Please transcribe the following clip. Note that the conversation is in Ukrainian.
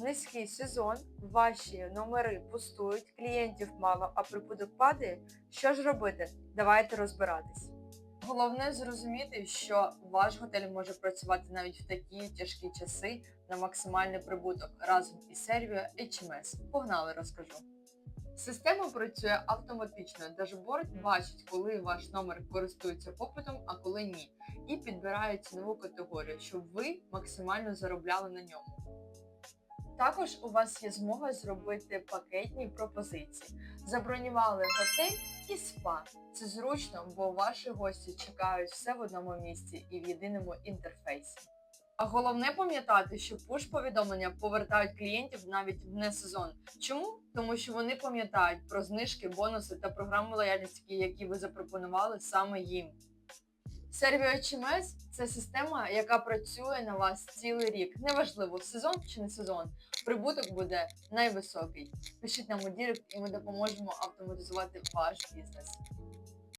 низький сезон, ваші номери пустують, клієнтів мало, а прибуток падає. Що ж робити? Давайте розбиратись. Головне зрозуміти, що ваш готель може працювати навіть в такі тяжкі часи на максимальний прибуток разом із сервією HMS. Погнали, розкажу. Система працює автоматично. Дашборд бачить, коли ваш номер користується попитом, а коли ні, і підбирає цінову категорію, щоб ви максимально заробляли на ньому. Також у вас є змога зробити пакетні пропозиції. Забронювали готель і спа. Це зручно, бо ваші гості чекають все в одному місці і в єдиному інтерфейсі. А головне пам'ятати, що пуш-повідомлення повертають клієнтів навіть в несезон. Чому? Тому що вони пам'ятають про знижки, бонуси та програми лояльності, які ви запропонували саме їм. Servio HMS – це система, яка працює на вас цілий рік. Неважливо, сезон чи не сезон. Прибуток буде найвисокий. Пишіть нам у дірект і ми допоможемо автоматизувати ваш бізнес.